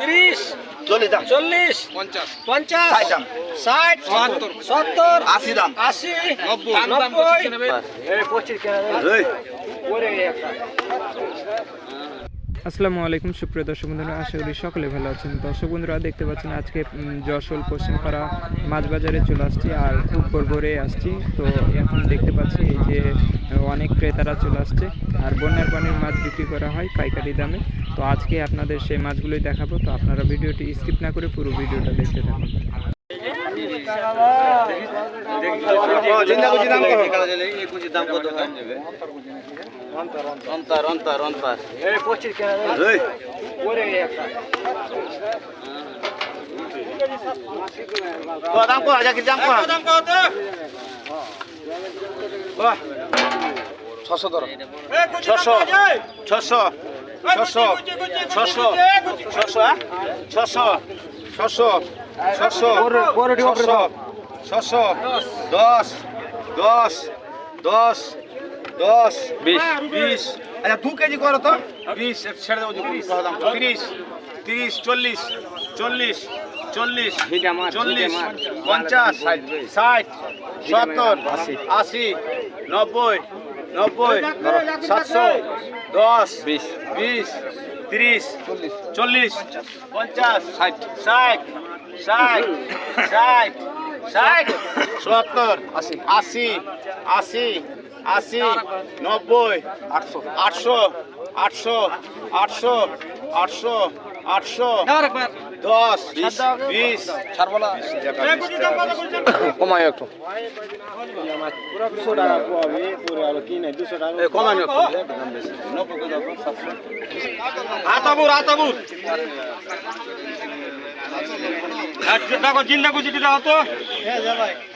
তিরিশ চল্লিশ দাম। চল্লিশ পঞ্চাশ। পঞ্চাশ দাম। ষাট সত্তর। সত্তর আশি দাম। আশি নব্বই। নব্বই। আসসালামু আলাইকুম সুপ্রিয় দর্শক বন্ধুরা আশা করি সকলে ভালো আছেন। দর্শক বন্ধুরা দেখতে পাচ্ছেন আজকে যশোর পশ্চিমপাড়া মাছ বাজারে চলে আসছি আর খুব ভোরে আসছি। তো এখন দেখতে পাচ্ছি এই যে অনেক ক্রেতারা চলে আসছে। আর বন্যার পানির মাছ বিক্রি করা হয় পাইকারি দামে। তো আজকে আপনাদের সেই মাছগুলোই দেখাবো তো আপনারা ভিডিওটি স্কিপ না করে পুরো ভিডিওটা দেখতে থাকুন। দাম দাম দাম ছশো। ধরো ছশো। ছশো। ছশো ছশো ছশো হ্যাঁ? ছশো ছশো ছশো ছশো ছশো দশ দশ দশ দশ বিশ। বিশ। আচ্ছা দু কেজি করো তো। বিশ ছেড়ে দেবো তিরিশ তিরিশ তিরিশ চল্লিশ চল্লিশ চল্লিশ চল্লিশ পঞ্চাশ ষাট সত্তর আশি। নব্বই নব্বই সাতশো দশ বিশ বিশ তিরিশ চল্লিশ পঞ্চাশ ষাট ষাট ষাট ষাট ষাট সত্তর আশি আশি আশি আশি নব্বই আটশো। আটশো আটশো আটশো আটশো আটশো দশ বিশ কমাই একটু। কমানো আতাবুর আতাবুর। দেখো চিন্তা করছি দিতে হতো দু কেজি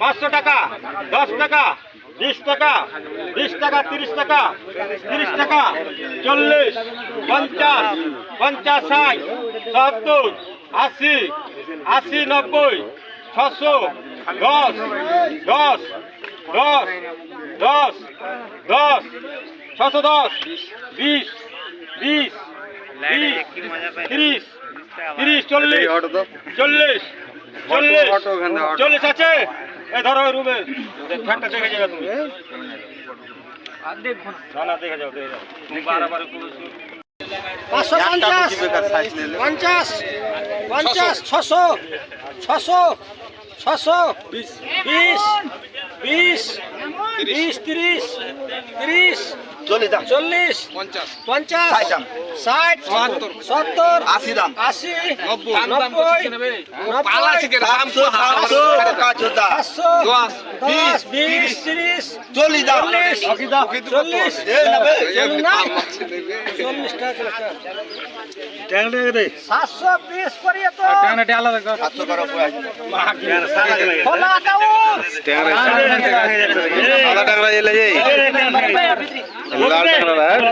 পাঁচশো টাকা দশ টাকা বিশ টাকা বিশ টাকা তিরিশ টাকা তিরিশ টাকা চল্লিশ পঞ্চাশ পঞ্চাশ ষাট সত্তর আশি আশি নব্বই ছশো দশ দশ দশ দশ দশ ছশো দশ বিশ বিশ বিশ তিরিশ তিরিশ চল্লিশ চল্লিশ চল্লিশ। চল্লিশ আছে? এ ধরো রুমে। ফ্যানটা দেখে যাবে তুমি। পাঁচশো পঞ্চাশ পঞ্চাশ পঞ্চাশ ছশো। ছশো ছশো বিশ বিশ বিশ তিরিশ তিরিশ চল্লিশ দাম। চল্লিশ। পঞ্চাশ। পঞ্চাশ। ষাট। সত্তর। আশি দাম। আশি। নব্বই। নব্বই। না টাকা এলে যাই লাল টাকা